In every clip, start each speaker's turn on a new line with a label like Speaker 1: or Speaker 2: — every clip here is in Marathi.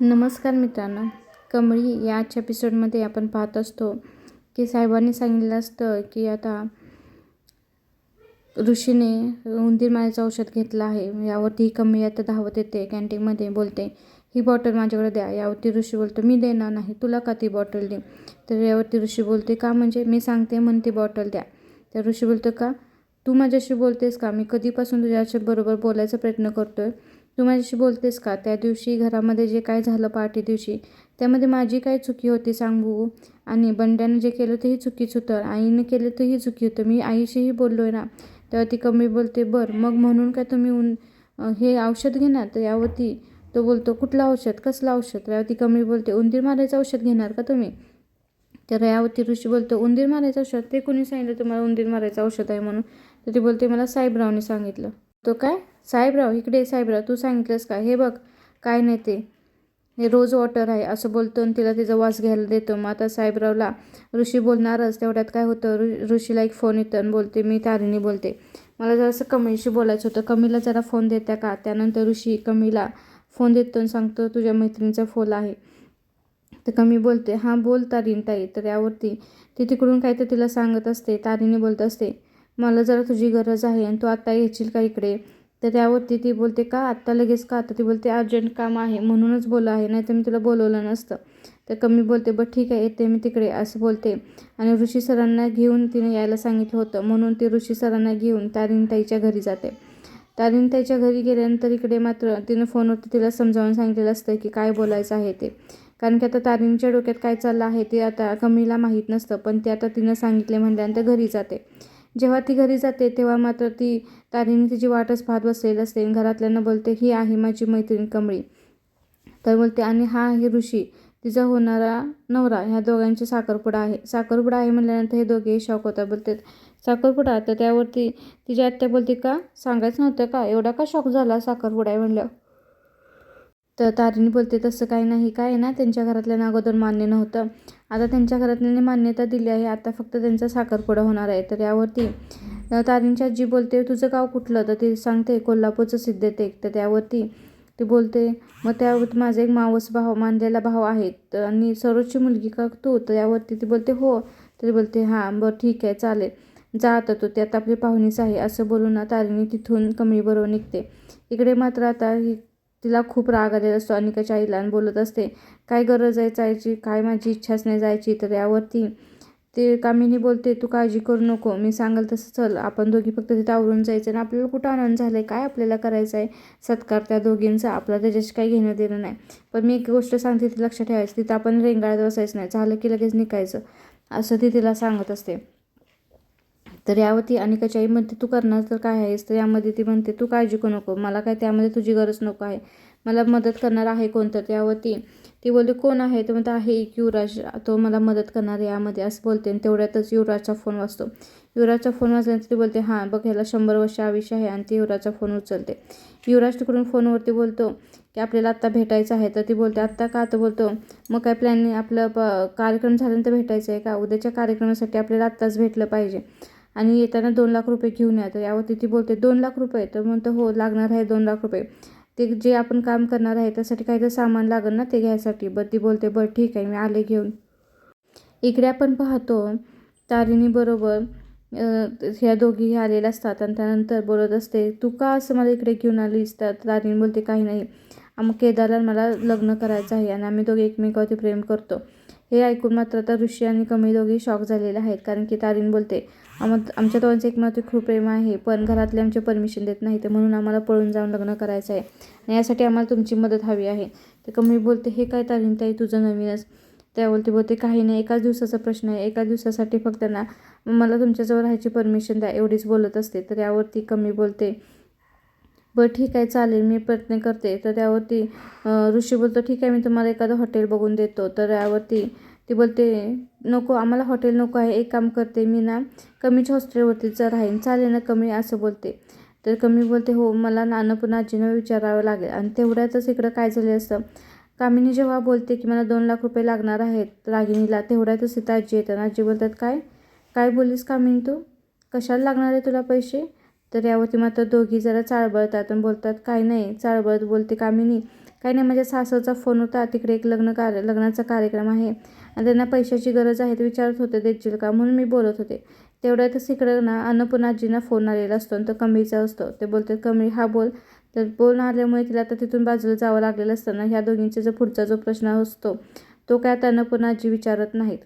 Speaker 1: नमस्कार मित्रांनो. कमळी या आजच्या एपिसोडमध्ये आपण पाहत असतो की साहेबांनी सांगितलं असतं की आता ऋषीने उंदीर मारायचं औषध घेतलं आहे. यावरती ही कमळी आता धावत येते कॅन्टीनमध्ये बोलते ही बॉटल माझ्याकडे द्या. यावरती ऋषी बोलतो मी देणार नाही तुला का ती बॉटल दे तर यावरती ऋषी बोलते का म्हणजे? मी सांगते म्हण ती बॉटल द्या. तर ऋषी बोलतो का? तू माझ्याशी बोलतेस का? मी कधीपासून तुझ्याशी बरोबर बोलायचा प्रयत्न करतोय? तू माझ्याशी बोलतेस का? त्या दिवशी घरामध्ये जे काय झालं पार्टी दिवशी त्यामध्ये माझी काय चुकी होती सांगू? आणि बंड्यानं जे केलं तेही चुकीच होतं. आईनं केलं तेही चुकी होतं. मी आईशीही बोललो आहे ना तेव्हा ती कमी बोलते बरं मग म्हणून काय तुम्ही उन हे औषध घेणार? तर यावरती तो बोलतो कुठलं औषध? कसलं औषध? यावरती कमी बोलते उंदीर मारायचं औषध घेणार का तुम्ही? तर यावरती ऋषी बोलतो उंदीर मारायचं औषध? ते कोणी सांगितलं तुम्हाला उंदीर मारायचं औषध आहे म्हणून? तर ती बोलते मला साहेबरावने सांगितलं. तो काय? साहेबराव इकडे साहेबराव तू सांगितलंस का? हे बघ काय नाही ते. हे रोज वॉटर आहे असं बोलतो आणि तिला तिचा वास घ्यायला देतो. मग आता साहेबरावला ऋषी बोलणारच तेवढ्यात काय होतं? ऋ ऋषीला एक फोन येतो आणि बोलते मी तारिणी बोलते. मला जरासं कमीशी बोलायचं होतं. कमीला जरा फोन देत्या का? त्यानंतर ऋषी कमीला फोन देतो आणि सांगतो तुझ्या मैत्रिणीचा फोन आहे. तर कमी बोलते हां बोल तारीन ताई. तर यावरती ती तिकडून काय तर तिला सांगत असते तारीने बोलत असते. मला जरा तुझी गरज आहे आणि तू आत्ता येशील का इकडे? तर त्यावरती ती बोलते का? आत्ता लगेच का? आता ती बोलते अर्जंट काम आहे म्हणूनच बोला आहे नाही तर मी तुला बोलवलं नसतं. तर कमी बोलते बरं ठीक आहे येते मी तिकडे असं बोलते. आणि ऋषी सरांना घेऊन तिने यायला सांगितलं होतं. म्हणून ती ऋषी सरांना घेऊन ताईच्या घरी जाते. ताईच्या घरी गेल्यानंतर इकडे मात्र तिने फोनवरती तिला समजावून सांगितलेलं असतं की काय बोलायचं आहे ते. कारण की आता तारींच्या डोक्यात काय चाललं आहे ते आता कमीला माहीत नसतं पण ते आता तिनं सांगितले म्हणल्यानंतर घरी जाते. जेव्हा ती घरी जाते तेव्हा मात्र ती तारीने तिची वाटच पाहत बसलेली असते घरातल्यांना बोलते ही आहे माझी मैत्रीण कमळी. तर बोलते आणि हा आहे ऋषी तिचा होणारा नवरा. ह्या दोघांची साखरपुडा आहे. साखरपुडा आहे म्हणल्यानंतर हे दोघे शॉक होतात. बोलतात साखरपुडा? तर त्यावरती तिची आत्या बोलते का? सांगायचं नव्हतं का? एवढा का शॉक झाला साखरपुडा? आहे म्हणलं. तर तारिणी बोलते तसं काही नाही. काय आहे ना त्यांच्या घरातल्यानं अगोदर मान्य नव्हतं. आता त्यांच्या घरातल्यांनी मान्यता दिली आहे. आता फक्त त्यांचा साखरपुडा होणार आहे. तर यावरती तारिणीची आजी बोलते तुझं गाव कुठलं? तर ती सांगते कोल्हापूरचं सिद्धटेक तर त्यावरती ती बोलते मग त्यावर माझा एक मावस भाव मानलेला भाव आहे आणि सरोजची मुलगी का तू? तर यावरती ती बोलते हो. तरी बोलते हां बरं ठीक आहे चालेल. जा आता तू त्यात आपली पाहुणीच आहे. असं बोलून तारिणी तिथून कमी बरोबर निघते. इकडे मात्र आता ही तिला खूप राग आलेला असतो अनिकाच्या आईला आणि बोलत असते काय गरज आहे जायची? काय माझी इच्छाच नाही जायची? तर यावरती ते कामिनी बोलते तू काळजी करू नको. मी सांगाल तसं चल. आपण दोघी फक्त तिथं आवरून जायचं आणि आपल्याला कुठं आनंद झाला आहे काय आपल्याला करायचं आहे? सत्कार त्या दोघींचा. आपला त्याच्याशी काही घेणं देणं नाही. पण मी एक गोष्ट सांगते ती लक्षात ठेवायची. तिथं आपण रेंगाळत बसायचं नाही. झालं की लगेच निघायचं. असं ती तिला सांगत असते. तर यावरती अनिकाची आई म्हणते तू करणार तर काय आहेस? तर यामध्ये ती म्हणते तू काळजी करू नको. मला काय त्यामध्ये तुझी गरज नको आहे. मला मदत करणार आहे कोणतं? त्यावरती ती बोलते कोण आहे? तर म्हणता आहे एक युवराज. तो मला मदत करणार आहे यामध्ये असं बोलते. आणि तेवढ्यातच युवराजचा फोन वाचतो युवराजचा फोन वाचल्यानंतर ती बोलते हां बघ ह्याला शंभर वर्ष आयुष्य आहे आणि ती युवराजचा फोन उचलते. युवराज तिकडून फोनवरती बोलतो की आपल्याला आत्ता भेटायचं आहे. तर ती बोलते आत्ता का? तर बोलतो मग काय प्लॅन आपलं प कार्यक्रम झाल्यानंतर भेटायचं आहे का? उद्याच्या कार्यक्रमासाठी आपल्याला आत्ताच भेटलं पाहिजे. आणि येताना दोन लाख रुपये घेऊन या. तर यावरती ती बोलते दोन लाख रुपये? तर म्हणतो हो लागणार आहे दोन लाख रुपये. ते जे आपण काम करणार आहे त्यासाठी काही तर सामान लागेल ना ते घ्यायसाठी. बरं ती बोलते बरं ठीक आहे मी आले घेऊन. इकडे आपण पाहतो तारिणीबरोबर ह्या दोघी आलेल्या असतात आणि त्यानंतर बोलत असते तू का असं मला इकडे घेऊन आलीस? तर तारिणी बोलते काही नाही. मग केदारला मला लग्न करायचं आहे आणि आम्ही दोघे एकमेकावरती प्रेम करतो. हे ऐकून मात्र आता ऋषी आणि कमी दोघी शॉक झालेले आहेत कारण की तारीन बोलते आम आमच्या दोघांचं एकमेकावरती खूप प्रेम आहे पण घरातले आमचे परमिशन देत नाही तर म्हणून आम्हाला पळून जाऊन लग्न करायचं आहे. आणि यासाठी आम्हाला तुमची मदत हवी आहे. तर कमी बोलते हे काय तारीन ताई तुझं नवीनच त्यावरती बोलते बोलते काही नाही एकाच दिवसाचा प्रश्न आहे. एका दिवसासाठी फक्त ना मला तुमच्याजवळ राहायची परमिशन द्या. एवढीच बोलत असते तर यावरती कमी बोलते बरं ठीक आहे चालेल मी प्रयत्न करते. तर त्यावरती ऋषी बोलतो ठीक आहे मी तुम्हाला एखादं हॉटेल बघून देतो. तर यावरती ती बोलते नको आम्हाला हॉटेल नको आहे. एक काम करते मी ना कमीच हॉस्टेलवरतीच राहीन. चालेल ना कमी? असं बोलते. तर कमी बोलते हो मला नानं पुन्हा आजीनं विचारावं लागेल. आणि तेवढ्यातच इकडं काय झालं असतं? कामिनी जेव्हा बोलते की मला दोन लाख रुपये लागणार आहेत रागिणीला तेवढ्यातच इथं आजी येतात आजी बोलतात काय? काय बोललीस कामिनी तू? कशाला लागणार आहे तुला पैसे? तर यावरती मात्र दोघी जरा चाळबळतात आणि बोलतात काय नाही. चाळबळत बोलते कामिनी काही नाही माझ्या सासूचा फोन होता. तिकडे एक लग्न कार्य लग्नाचा कार्यक्रम आहे. आणि त्यांना पैशाची गरज आहे ते विचारत होते देशील का म्हणून मी बोलत होते. तेवढ्यातच इकडं ना अन्नपूर्णाजींना फोन आलेला असतो आणि तो कमीचा असतो. ते बोलते कमी हा बोल. तर बोल आल्यामुळे तिला आता तिथून बाजूला जावं लागलेलं असतं ना. ह्या दोघींचा जो पुढचा जो प्रश्न असतो तो काय आता अन्नपूर्णाजी विचारत नाहीत.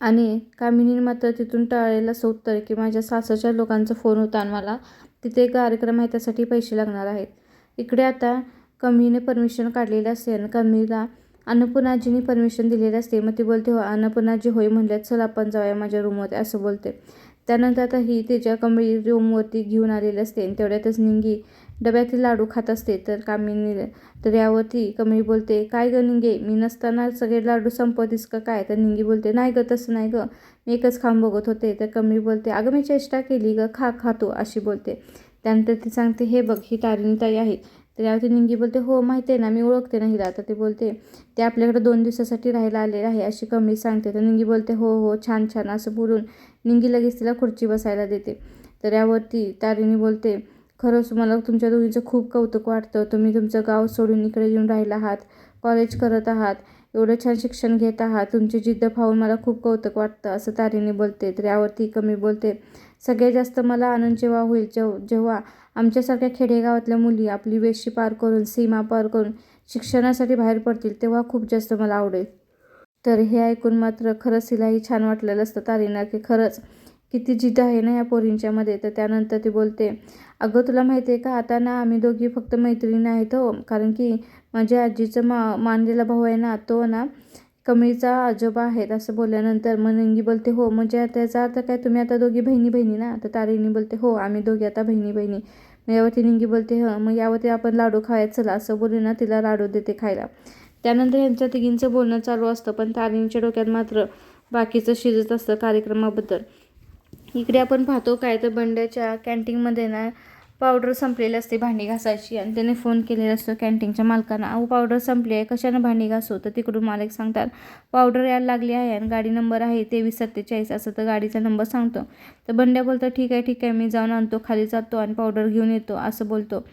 Speaker 1: आणि कामिनीने मात्र तिथून टाळलेलं असं उत्तर की माझ्या सासरच्या लोकांचा फोन होता आणि मला तिथे कार्यक्रम आहे त्यासाठी पैसे लागणार आहेत. इकडे आता कमीने परमिशन काढलेली असते आणि कमीला अन्नपूर्णाजीने परमिशन दिलेली असते. मग ती बोलते हो अन्नपूर्णाजी होय म्हणल्यात चल आपण जाऊया माझ्या रूममध्ये असं बोलते. त्यानंतर आता ही तिच्या कमळी रूमवरती घेऊन आलेली असते आणि तेवढ्यातच निंगी डब्यातील लाडू खात असते. तर कामिनी तर यावरती कमळी बोलते काय गं निंगे मी नसताना सगळे लाडू संपवतीस का काय? तर निंगी बोलते नाही गं तसं नाही गं. मी एकच खाऊन बघत होते. तर कमळी बोलते अगं मी चेष्टा केली गं खा खातो अशी बोलते. त्यानंतर ती सांगते हे बघ ही तारिणी ताई आहे तर यावरती निंगी बोलते हो माहिती आहे ना मी ओळखते ना हिला. तर ते बोलते ते आपल्याकडे दोन दिवसासाठी राहायला आलेलं आहे अशी कमळी सांगते. तर निंगी बोलते हो हो छान छान असं बोलून निंगी लगेच तिला खुर्ची बसायला देते. तर यावरती तारिणी बोलते खरंच मला तुमच्या दोघींचं खूप कौतुक वाटतं. तुम्ही तुमचं गाव सोडून इकडे येऊन राहिला आहात कॉलेज करत आहात एवढं छान शिक्षण घेत आहात तुमची जिद्द पाहून मला खूप कौतुक वाटतं असं तारिणी बोलते. तर यावरती कमी बोलते सगळ्यात जास्त मला आनंद जेव्हा होईल जेव जेव्हा आमच्यासारख्या खेडेगावातल्या मुली आपली वेशी पार करून सीमा पार करून शिक्षणासाठी बाहेर पडतील तेव्हा खूप जास्त मला आवडेल. तर हे ऐकून मात्र खरंच तिलाही छान वाटलेलं असतं. तारीना की खरंच किती जिद्द आहे ना या पोरींच्यामध्ये तर त्यानंतर ती बोलते अगं तुला माहिती आहे का? आता ना आम्ही दोघी फक्त मैत्रिणी आहेत हो. कारण की माझ्या आजीचं मा मानलेला भाऊ आहे ना तो ना कमीचा आजोबा आहेत असं बोलल्यानंतर मग बोलते हो म्हणजे त्याचा अर्थ काय? तुम्ही आता दोघी बहिणी बहिणी ना? तर तारिणी बोलते हो आम्ही दोघी आता बहिणी बहिणी. मग यावरती निंगी बोलते हं मग यावरती आपण लाडू खायचं चला असं बोलून ना तिला लाडू देते खायला. त्यानंतर यांच्या तिघींचं बोलणं चालू असतं पण तारिणीच्या डोक्यात मात्र बाकीचं शिजत असतं कार्यक्रमाबद्दल. इकडे आपण पाहतो काय तर बंड्याच्या कॅन्टीनमध्ये ना पावडर संपलेली असते भांडी घासायची आणि त्याने फोन केलेला असतो कॅन्टीनच्या मालकांना अहो पावडर संपली आहे कशानं भांडी घासू? तर तिकडून मालक सांगतात पावडर यायला लागली आहे आणि गाडी नंबर आहे तेवीस सत्तेचाळीस असं तर गाडीचा नंबर सांगतो. तर बंड्या बोलतो ठीक आहे ठीक आहे मी जाऊन आणतो खाली जातो आणि पावडर घेऊन येतो असं बोलतो.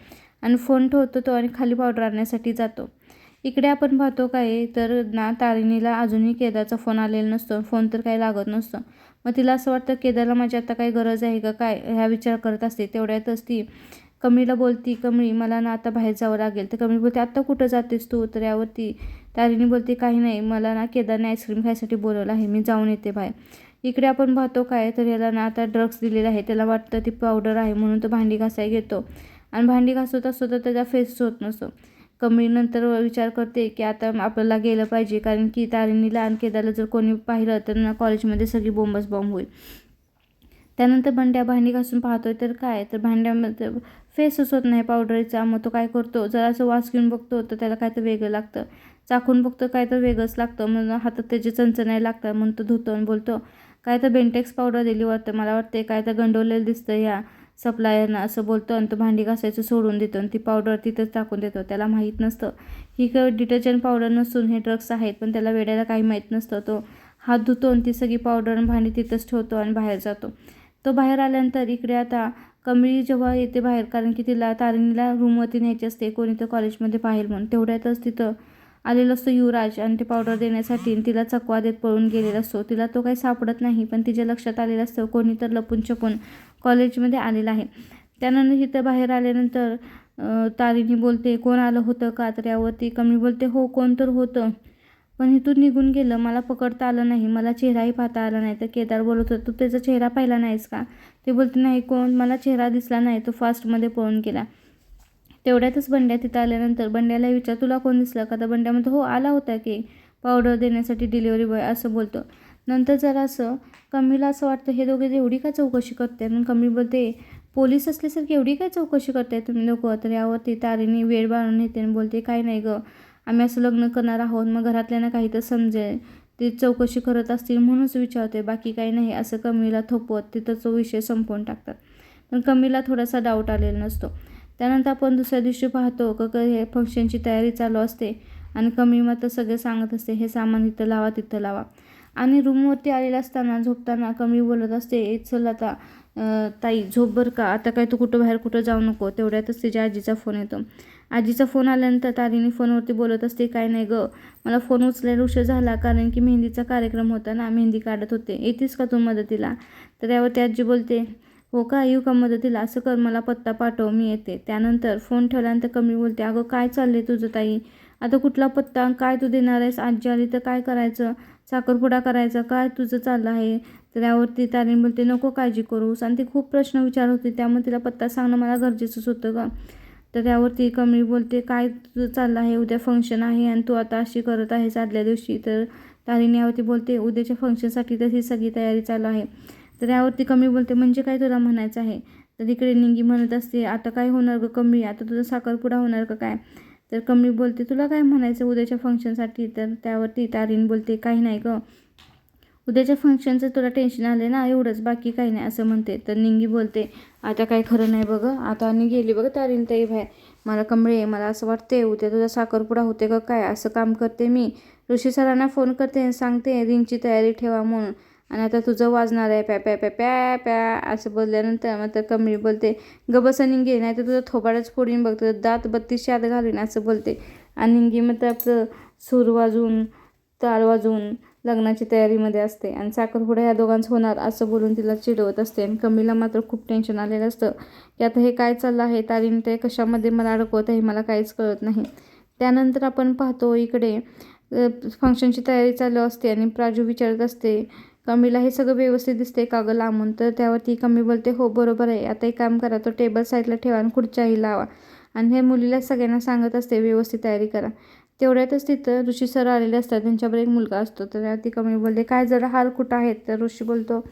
Speaker 1: आणि फोन ठेवतो तो आणि खाली पावडर आणण्यासाठी जातो. इकडे आपण पाहतो काय तर ना तारिणीला अजूनही केदारचा फोन आलेला नसतो. फोन तर काही लागत नसतो. मग तिला असं वाटतं केदारला माझी आता काही गरज आहे का? काय? ह्या विचार करत असते. तेवढ्यातच ती कमळीला बोलती कमळी मला ना आता बाहेर जावं लागेल. तर कमळी बोलते आत्ता कुठं जातेस तू? तर यावरती तारिणी बोलते काही नाही मला ना केदारने आईस्क्रीम खायसाठी बोलवलं आहे. मी जाऊन येते बाहेर इकडे आपण पाहतो काय तर याला ना आता ड्रग्स दिलेले आहे त्याला वाटतं ती पावडर आहे म्हणून तो भांडी घासाय घेतो. आणि भांडी घासत असतो तर त्याचा फेस होत नसतो. कमी नंतर विचार करते की आता आपल्याला गेलं पाहिजे. कारण की तारिणीला आणि केदारला जर कोणी पाहिलं तर ना कॉलेजमध्ये सगळी बोंबच बॉम्ब होईल. त्यानंतर भांड्या भांडी घासून पाहतोय तर काय? तर भांड्यामध्ये फेसच होत नाही पावडरचा. मग तो काय करतो? जर असं वास घेऊन बघतो तर त्याला काय तर वेगळं लागतं. चाखून बघतो काय तर वेगळंच लागतं. मग हातात त्याचे चणचणाय लागतात म्हणून तो धुतो आणि बोलतो काय तर बेंटेक्स पावडर दिली वाटतं मला वाटते काय तर गंडवलेलं दिसतं या सप्लायरनं असं बोलतो आणि तो भांडी घासायचं सोडून देतो आणि ती पावडर तिथंच टाकून देतो. त्याला माहीत नसतं. ही क डिटर्जंट पावडर नसून हे ड्रग्स आहेत पण त्याला वेड्याला काही माहीत नसतं. तो हात धुतो आणि ती सगळी पावडर आणि भांडी तिथंच ठेवतो आणि बाहेर जातो. तो बाहेर आल्यानंतर इकडे आता कमळी जेव्हा येते बाहेर कारण की तिला तारिणीला रूमवरती न्यायची असते कोणी तर कॉलेजमध्ये पाहिल म्हणून. तेवढ्यातच तिथं आलेलं असतो युवराज आणि ते पावडर देण्यासाठी तिला चकवा देत पळून गेलेला असतो. तिला तो काही सापडत नाही पण तिच्या लक्षात आलेलं असतं. कोणी तर लपून छपून कॉलेजमध्ये आलेलं आहे. त्यानंतर इथं बाहेर आल्यानंतर तारिणी बोलते कोण आलं होतं का? तर यावरती कमी बोलते हो कोण तर होतं. पण इथून निघून गेलं मला पकडता आलं नाही मला चेहराही पाहता आला नाही. तर केदार बोलत होतं तू त्याचा चेहरा पाहिला नाहीस का? ते बोलते नाही कोण? मला चेहरा दिसला नाही. तो फास्टमध्ये पळून गेला. तेवढ्यातच बंड्या तिथं आल्यानंतर बंड्याला विचार तुला कोण दिसलं का? तर बंड्यामध्ये हो आला होता की पावडर देण्यासाठी डिलिव्हरी बॉय असं बोलतो. नंतर जरा असं कमीला असं वाटतं हे दोघे एवढी काय चौकशी करते आणि कमी बोलते पोलीस असल्यासारखी एवढी काय चौकशी करताय तुम्ही लोक? तर यावरती तारीने वेळ बाळून येते आणि बोलते काय नाही गं आम्ही असं लग्न करणार आहोत मग घरातल्यांना काही तर समजेल. ते चौकशी करत असतील म्हणूनच विचारते बाकी काही नाही. असं कमीला थोपवत तिथं तो विषय संपवून टाकतात. पण कमीला थोडासा डाऊट आलेला नसतो. त्यानंतर आपण दुसऱ्या दिवशी पाहतो का हे फंक्शनची तयारी चालू असते. आणि कमी मात्र सगळे सांगत असते हे सामान इथं लावा तिथं लावा. आणि रूमवरती आलेलं असताना झोपताना कमी बोलत असते चल आता ताई झोप बरं का? आता काय तू कुठं बाहेर कुठं जाऊ नको. तेवढ्यातच तिच्या आजीचा फोन येतो. आजीचा फोन आल्यानंतर तारीने फोनवरती बोलत असते काय नाही गं मला फोन उचलायला उशीर झाला कारण की मेहंदीचा कार्यक्रम होता ना मेहंदी काढत होते. येतेस का तू मदतीला? तर यावरती आजी बोलते हो का येऊ का मदतीला? असं कर मला पत्ता पाठव मी येते. त्यानंतर फोन ठेवल्यानंतर कमी बोलते अगं काय चाललंय तुझं ताई? आता कुठला पत्ता? काय तू देणार आहेस? आजी आली तर काय करायचं? साखरपुडा करायचा काय तुझं चाललं आहे? तर यावरती तारीण बोलते नको काळजी करूस आणि ती खूप प्रश्न विचारत होती. त्यामुळे तिला पत्ता सांगणं मला गरजेचंच होतं का तर त्यावरती कमी बोलते काय तुझं चाललं आहे? उद्या फंक्शन आहे आणि तू आता अशी करत आहेस आदल्या दिवशी. तर तारीण यावरती बोलते उद्याच्या फंक्शनसाठी तर ही सगळी तयारी चालू आहे. तर यावरती कमी बोलते म्हणजे काय तुला म्हणायचं आहे? तर इकडे निंगी म्हणत असते आता काय होणार ग कमी? आता तुझा साखरपुडा होणार का काय? तर कमी बोलते तुला काय म्हणायचं उद्याच्या फंक्शनसाठी तर त्यावरती तारीण बोलते काही नाही ग. उद्याच्या फंक्शनचं तुला टेन्शन आलं ना एवढंच बाकी काही नाही असं म्हणते. तर निंगी बोलते आता काही खरं नाही बघ. आता आणि गेली बघ तारीण ताई भाय मला कमळे मला असं वाटते उद्या तुझा साखरपुडा होते का काय? असं काम करते मी. ऋषी सरांना फोन करते आणि सांगते रिंगची तयारी ठेवा म्हणून. आणि आता तुझं वाजणार आहे प्या प्या प्या प्या प्या असं बोलल्यानंतर मग तर कमी बोलते गबस निंगी नाही तर तुझं थोबाडच फोडीन बघ तुझं दात बत्तीसशे आत घालीन असं बोलते. आणि निंगी मग तर आपलं सूर वाजवून ताल वाजवून लग्नाची तयारीमध्ये असते आणि साखरपुडा ह्या दोघांचं होणार असं बोलून तिला चिडवत असते. आणि कमीला मात्र खूप टेन्शन आलेलं असतं की आता हे काय चाललं आहे तारीन ते कशामध्ये मला अडकवत आहे मला काहीच कळत नाही. त्यानंतर आपण पाहतो इकडे फंक्शनची तयारी चालू असते आणि प्राजू विचारत असते कमीला हे सगळं व्यवस्थित दिसते का गं लांबून. तर त्यावरती कमी बोलते हो बरोबर आहे. आता एक काम करा तो टेबल साईडला ठेवा आणि खुर्च्याही लावा. आणि हे मुलीला सगळ्यांना सांगत असते व्यवस्थित तयारी करा. तेवढ्यातच तिथं ऋषी सर आलेले असतात. त्यांच्यावर एक मुलगा असतो. तर ती कमी बोलते काय जरा हार कुठं आहेत? तर ऋषी बोलतो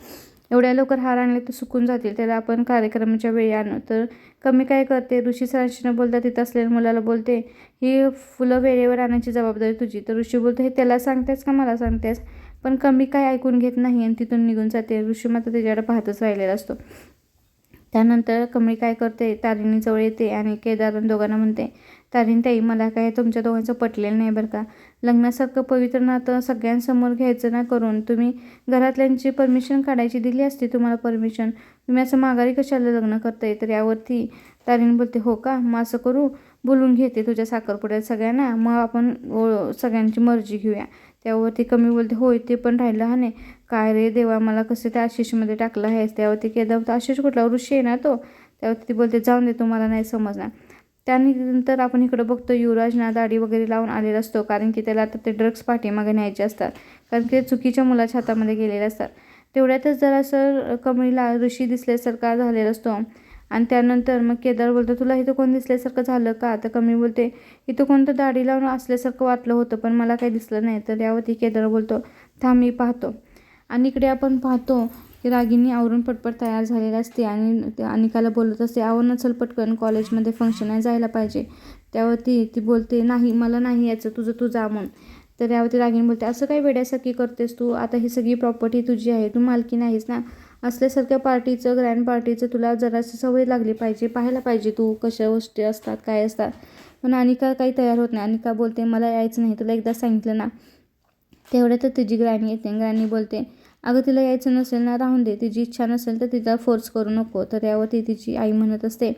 Speaker 1: एवढ्या लवकर हार आणले तर सुकून जातील. त्याला आपण कार्यक्रमाच्या वेळी आणू. तर कमी काय करते ऋषी सरांशी न बोलता तिथं असलेल्या मुलाला बोलते ही फुलं वेळेवर आणायची जबाबदारी तुझी. तर ऋषी बोलतो हे त्याला सांगतेस का मला सांगतेस? पण कमी काय ऐकून घेत नाही आणि तिथून निघून जाते. ऋषीमाता त्याच्याकडे पाहतच राहिलेला असतो. त्यानंतर कमळी काय करते? तारिणीजवळ येते आणि केदारन दोघांना म्हणते तारीण ताई मला काय तुमच्या दोघांचं पटलेलं नाही बरं का? लग्नासारखं पवित्र नातं सगळ्यांसमोर घ्यायचं ना करून. तुम्ही घरातल्यांची परमिशन काढायची दिली असती तुम्हाला परमिशन तुम्ही असं माघारी कशाला लग्न करताय? तर यावरती तारिणी बोलते हो का? मग असं करू? बोलून घेते तुझ्या साखरपुड्यात सगळ्यांना. मग आपण सगळ्यांची मर्जी घेऊया. त्यावरती कमी बोलते होय ते पण राहिलं हा नाही काय रे देवा मला कसं त्या आशिषमध्ये टाकलं आहेस? त्यावरती केदार आशिष कुठला ऋषी आहे ना तो? त्यावरती ती बोलते जाऊन दे तुम्हाला नाही समजणार. त्यानंतर आपण इकडं बघतो युवराजना दाढी वगैरे लावून आलेला असतो कारण की त्याला आता ते ड्रग्स पाठीमागे न्यायचे असतात. कारण ते चुकीच्या मुलाच्या हातामध्ये गेलेले असतात. तेवढ्यातच जरासं कमळीला ऋषी दिसल्यासारखा झालेला असतो. आणि त्यानंतर मग केदार बोलतो तुला इथं कोण दिसल्यासारखं झालं का? तर कमी बोलते. इथं कोणतं दाढी लावून असल्यासारखं वाटलं होतं पण मला काही दिसलं नाही. तर यावरती केदार बोलतो थांब मी पाहतो. आणि इकडे आपण पाहतो की रागिनी आवरून पटपट तयार झालेली असते आणि अनिकाला बोलत असते आवरण चल पटकन कॉलेजमध्ये फंक्शन आहे जायला पाहिजे. त्यावरती ती बोलते नाही मला नाही यायचं तुझं तू जा म्हणून. तर यावरती रागिनी बोलते असं काही वेड्यासारखी करतेस तू? आता ही सगळी प्रॉपर्टी तुझी आहे तू मालकी नाहीस ना? असल्यासारख्या पार्टीचं ग्रँड पार्टीचं तुला जराशी सवय लागली पाहिजे. पाहायला पाहिजे तू कशा गोष्टी असतात काय असतात. पण अनिका काही तयार होत नाही. अनिका बोलते मला यायचं नाही तुला एकदा सांगितलं ना. तेवढ्यातच तिची ग्रॅनी येते. ग्रॅनी बोलते अगं तिला यायचं नसेल ना राहून दे. तिची इच्छा नसेल तर तिचा फोर्स करू नको. तर यावरती तिची आई म्हणत असते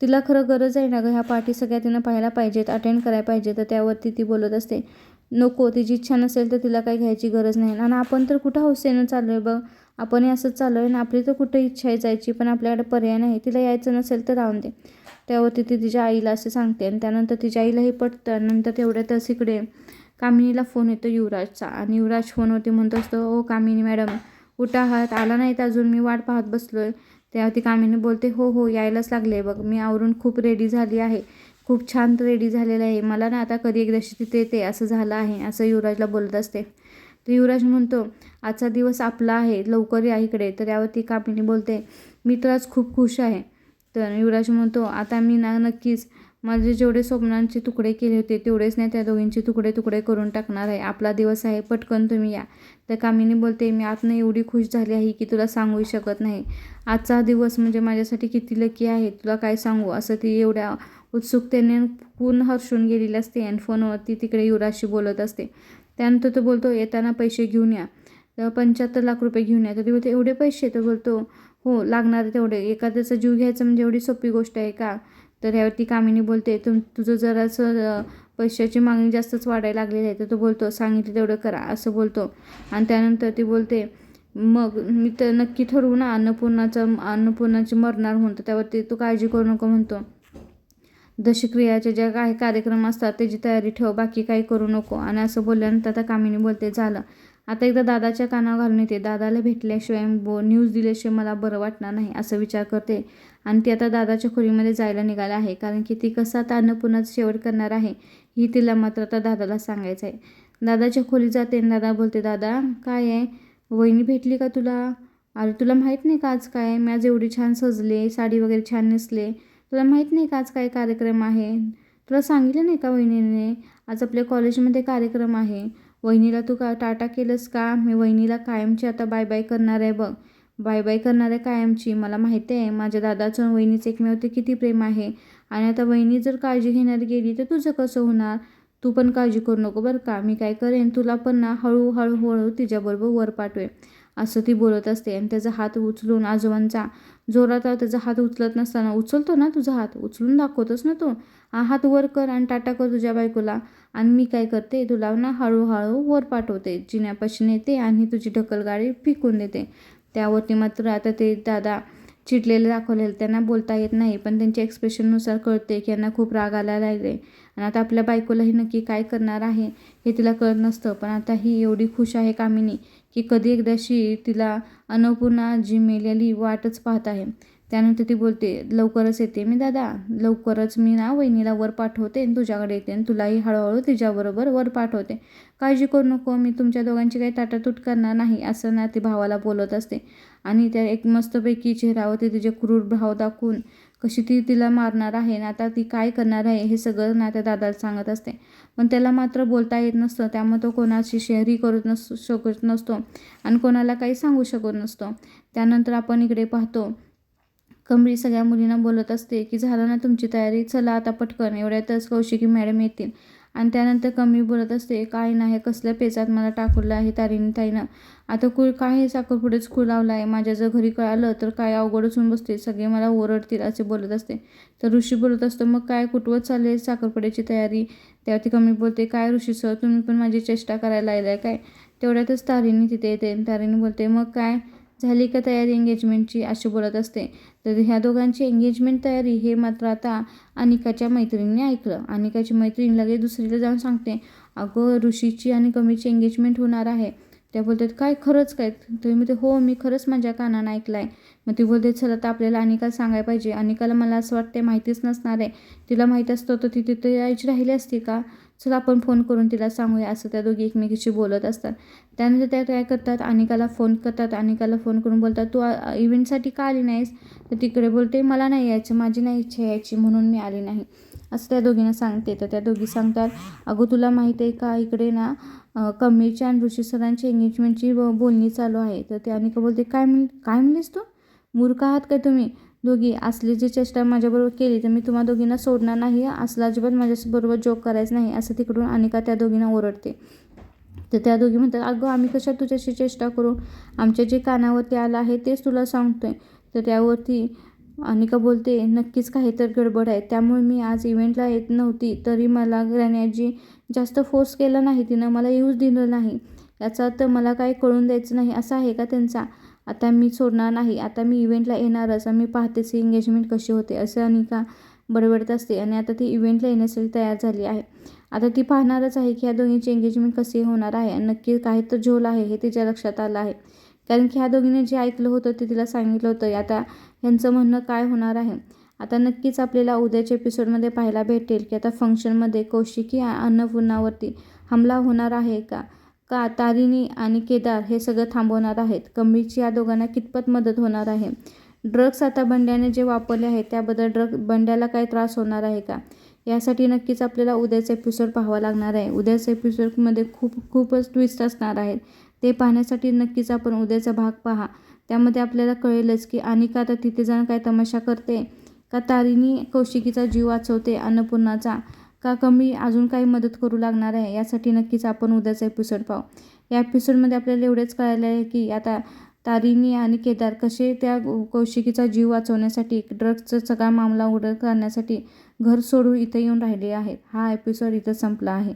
Speaker 1: तिला खरं गरज आहे ना गं ह्या पार्टी सगळ्या तिनं पाहायला पाहिजेत अटेंड करायला पाहिजे तर त्यावरती ती बोलत असते नको तिची इच्छा नसेल तर तिला काही घ्यायची गरज नाही. आणि आपण तर कुठं हौसेनं चाललो आहे बघ? आपणही असंच चाललो आहे ना आपली तर कुठं इच्छा आहे जायची पण आपल्याकडे पर्याय नाही. तिला यायचं नसेल तर राहून दे. त्यावरती ती तिच्या आईला असं सांगते आणि त्यानंतर तिच्या आईलाही पटतं. नंतर तेवढ्यातच इकडे कामिनीला फोन येतो युवराजचा. आणि युवराज फोनवरती म्हणत असतो ओ कामिनी मॅडम कुठं आहात. आला नाहीत अजून. मी वाट पाहत बसलो आहे त्यावरती कामिनी बोलते हो हो यायलाच लागले बघ. मी आवरून खूप रेडी झाली आहे. खूप छान रेडी झालेलं आहे. मला ना आता कधी एकदाशी तिथे येते असं झालं आहे असं युवराजला बोलत असते. तर युवराज म्हणतो आजचा दिवस आपला आहे लवकर या इकडे. तर यावरती कामिनी बोलते मी तर आज खूप खुश आहे. तर युवराज म्हणतो आता मी ना नक्कीच माझे जेवढे स्वप्नांचे तुकडे केले होते तेवढेच नाही त्या दोघींचे तुकडे तुकडे करून टाकणार आहे. आपला दिवस आहे पटकन तुम्ही या. तर कामिनी बोलते मी आतनं एवढी खुश झाली आहे की तुला सांगू शकत नाही. आजचा दिवस म्हणजे माझ्यासाठी किती लकी आहे तुला काय सांगू? असं ती एवढ्या उत्सुकतेने पूर्ण हर्षून गेलेली असते आणि फोनवरती तिकडे युवराजशी बोलत असते. त्यानंतर तो बोलतो येताना पैसे घेऊन या. तेव्हा पंच्याहत्तर लाख रुपये घेऊन या. तर ती बोलते एवढे पैसे तर बोलतो हो लागणार तेवढे एखाद्याचा जीव घ्यायचं म्हणजे एवढी सोपी गोष्ट आहे का? तर यावरती कामिनी बोलते तुम तुझं जरासं पैशाची मागणी जास्तच वाढायला लागलेली आहे. तर तो बोलतो सांगितलं तेवढं करा असं बोलतो. आणि त्यानंतर ती बोलते मग मी तर नक्की ठरवू ना अन्नपूर्णाचं अन्नपूर्णाची मरणार म्हणतो त्यावरती तू काळजी करू नको म्हणतो. दशक्रियाचे ज्या काही कार्यक्रम असतात त्याची तयारी ठेव बाकी काही करू नको. आणि असं बोलल्यानंतर आता कामिनी बोलते झालं. आता एकदा दादाच्या कानावर घालून येते. दादाला भेटल्याशिवाय बो न्यूज दिल्याशिवाय मला बरं वाटणार नाही असं विचार करते. आणि ती आता दादाच्या खोलीमध्ये जायला निघाला आहे. कारण की ती कसा आता अन्नपूर्णाचा शेवट करणार आहे ही तिला मात्र आता दादाला सांगायचं आहे. दादाच्या खोली जाते आणि दादा बोलते दादा काय आहे? वहिनी भेटली का तुला? अरे तुला माहीत नाही का आज काय मी आज एवढी छान सजले साडी वगैरे छान नेसले तुला माहीत नाही का आज काय कार्यक्रम आहे? तुला सांगितलं नाही का वहिनीने आज आपल्या कॉलेजमध्ये कार्यक्रम आहे. वहिनीला तू का टाटा केलंस का? मी वहिनीला कायमची आता बाय बाय करणार आहे बघ. बाय बाय करणार आहे कायमची. मला माहिती आहे माझ्या दादाचं आणि वहिनीचं एकमेव किती प्रेम आहे. आणि आता वहिनी जर काळजी घेणार गेली तर तुझं कसं होणार? तू पण काळजी करू नको बरं का. मी काय करेन तुला पण ना हळूहळू हळू तिच्याबरोबर वर पाठवेन. असं ती बोलत असते आणि त्याचा हात उचलून आजोबांचा जोरात त्याचा हात उचलत नसताना उचलतो ना तुझा हात? उचलून दाखवतोस ना तू? हात वर कर आणि टाटा कर तुझ्या बायकोला. आणि मी काय करते तुला ना हळूहळू वर पाठवते. जिन्यापाशी नेते आणि तुझी ढकलगाडी फिकून देते. त्यावरती मात्र आता ते दादा चिडलेले दाखवलेले त्यांना बोलता येत नाही पण त्यांच्या एक्सप्रेशननुसार कळते की यांना खूप राग आला लागले आणि आता आपल्या बायकोलाही नक्की काय करणार आहे हे तिला कळत नसतं पण आता ही एवढी खुश आहे कामिनी. की कधी एकदाशी तिला अन्नपूर्णा जी मेलेली वाटच पाहत आहे. त्यानंतर ती बोलते लवकरच येते मी दादा. लवकरच मी ना वहिनीला वर पाठवते आणि तुझ्याकडे येते आणि तुलाही हळूहळू तिच्याबरोबर वर पाठवते. काळजी करू नको मी तुमच्या दोघांची काही ताटातूट करणार नाही असं ना ती भावाला बोलत असते. आणि त्या एक मस्तपैकी चेहऱ्यावरती तिचे क्रूर भाव दाखवून कशी ती तिला मारणार आहे आणि आता ती काय करणार आहे हे सगळं ना त्या दादाला सांगत असते. पण त्याला मात्र बोलता येत नसतं त्यामुळे तो कोणाशी शेअरही करत नस शकत नसतो आणि कोणाला काही सांगू शकत नसतो. त्यानंतर आपण इकडे पाहतो कमळी सगळ्या मुलींना बोलत असते की झालं ना तुमची तयारी चला आता पटकन. एवढ्यातच कौशिकी मॅडम येतील. आणि त्यानंतर कमी बोलत असते. काय नाही कसल्या पेचात मला टाकलं आहे तारीने ताईनं. आता कुळ काय हे साखरपुडेच कुळ लावला आहे माझ्या जर घरी कळालं तर काय अवघडच होऊन बसते. सगळे मला ओरडतील असे बोलत असते. तर ऋषी बोलत असतो मग काय कुठवत चालले साखरपुड्याची तयारी? त्यावरती कमी बोलते काय ऋषी सर तुम्ही पण माझी चेष्टा करायला लागलाय काय? तेवढ्यातच तारीने तिथे येते. तारीने बोलते मग काय? झाली का तयारी एंगेजमेंटची अशी बोलत असते. तर ह्या दोघांची एंगेजमेंट तयारी हे मात्र आता अनिकाच्या मैत्रिणीने ऐकलं. अनिकाची मैत्रीण लगेच दुसरीला जाऊन सांगते अगं ऋषीची आणि कमीची एंगेजमेंट होणार आहे. त्या बोलतात काय खरंच काय? तुम्ही म्हणते हो मी खरंच माझ्या कानानं ऐकलं आहे मग ती बोलते चला आता आपल्याला अनिकाला सांगायला पाहिजे. अनिकाला मला असं वाटते माहितीच नसणार आहे. तिला माहीत असतं तर ती तिथे यायची राहिली असती का? चला आपण फोन करून तिला सांगूया असं त्या दोघी एकमेकीशी बोलत असतात. त्यानंतर त्या काय करतात अनिकाला फोन करतात. अनिकाला फोन करून बोलतात तू इव्हेंटसाठी का आली नाहीस? तर तिकडे बोलते मला नाही यायचं माझी नाही इच्छा यायची म्हणून मी आली नाही. असं त्या दोघींना सांगते. तर त्या दोघी सांगतात अगं तुला माहीत आहे का इकडे ना कमीच्या आणि ऋषी सरांची एंगेजमेंटची बोलणी चालू आहे. तर ते अनिका बोलते काय म्हण काय म्हणलीस तू? मूर्ख आहात काय तुम्ही? दोघी असली जी चेष्टा माझ्याबरोबर केली तर मी तुम्हा दोघींना सोडणार नाही. असला अजिबात माझ्याबरोबर जोक करायचं नाही असं तिकडून अनिका त्या दोघींना ओरडते. तर त्या दोघी म्हणतात अगं आम्ही कशा तुझ्याशी चेष्टा करू? आमच्या जे कानावरती आलं आहे तेच तुला सांगतोय. तर त्यावरती अनिका बोलते नक्कीच काही तर गडबड आहे. त्यामुळे मी आज इव्हेंटला येत नव्हती तरी मला ग्रॅनॅजी जास्त फोर्स केला नाही. तिनं मला येऊच दिलं नाही. याचा अर्थ मला काही कळून द्यायचं नाही. असा आहे का त्यांचा आता मी सोडणार नाही आता मी इव्हेंटला येणारच आम्ही मी पाहतेच की एंगेजमेंट कशी होते असं अनिका बडबडत असते आणि आता ती इव्हेंटला येण्यासाठी तयार झाली आहे. आता ती पाहणारच आहे की ह्या दोघींची एंगेजमेंट कशी होणार आहे आणि नक्की काही तर झोल आहे हे तिच्या लक्षात आलं आहे. कारण की ह्या दोघींनी जे ऐकलं होतं ते तिला सांगितलं होतं आता ह्यांचं म्हणणं काय होणार आहे? आता नक्कीच आपल्याला उद्याच्या एपिसोडमध्ये पाहायला भेटेल की आता फंक्शनमध्ये कौशिकी अन्नपूर्णावरती हमला होणार आहे का? का तारिणी आणि केदार हे सगळं थांबवणार आहेत. कमीची या दोघांना कितपत मदत होणार आहे? ड्रग्स आता बंड्याने जे वापरले आहेत त्याबद्दल ड्रग बंड्याला काय त्रास होणार आहे का? यासाठी नक्कीच आपल्याला उद्याचा एपिसोड पाहावा लागणार आहे. उद्याच्या एपिसोडमध्ये खूप खूपच ट्विस्ट असणार आहेत. ते पाहण्यासाठी नक्कीच आपण उद्याचा भाग पहा. त्यामध्ये आपल्याला कळेलच की अनिका आता तिथे जाऊन काय तमाशा करते. का तारिणी कौशिकीचा जीव वाचवते अन्नपूर्णाचा. का कमी अजून काही मदत करू लागणार आहे? यासाठी नक्कीच आपण उद्याचा एपिसोड पाहू. या एपिसोडमध्ये आपल्याला एवढेच कळालं आहे की आता तारिणी आणि केदार कसे त्या कौशिकीचा जीव वाचवण्यासाठी ड्रग्सचा सगळा मामला उघड करण्यासाठी घर सोडून इथं येऊन राहिले आहेत. हा एपिसोड इथं संपला आहे.